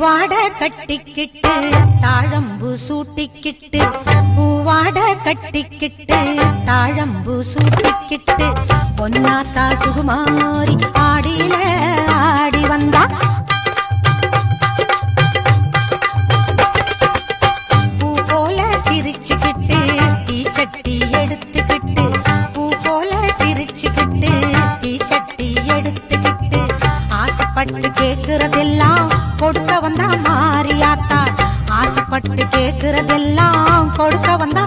பூவாட கட்டிக்கிட்டு தாழம்பு சூட்டிக்கிட்டு பூவாட கட்டிக்கிட்டு தாழம்பு சூட்டிக்கிட்டு பொன்னாத்தா சுகுமாரி ஆடியில ஆடி வந்தா. பூ போல சிரிச்சுக்கிட்டு தீச்சட்டி எடுத்துக்கிட்டு ஆசைப்பட்டு கேக்குறதெல்லாம் கொடுக்க வந்தா மாறியாத்தா ஆசைப்பட்டு கேக்குறதெல்லாம் கொடுக்க வந்தா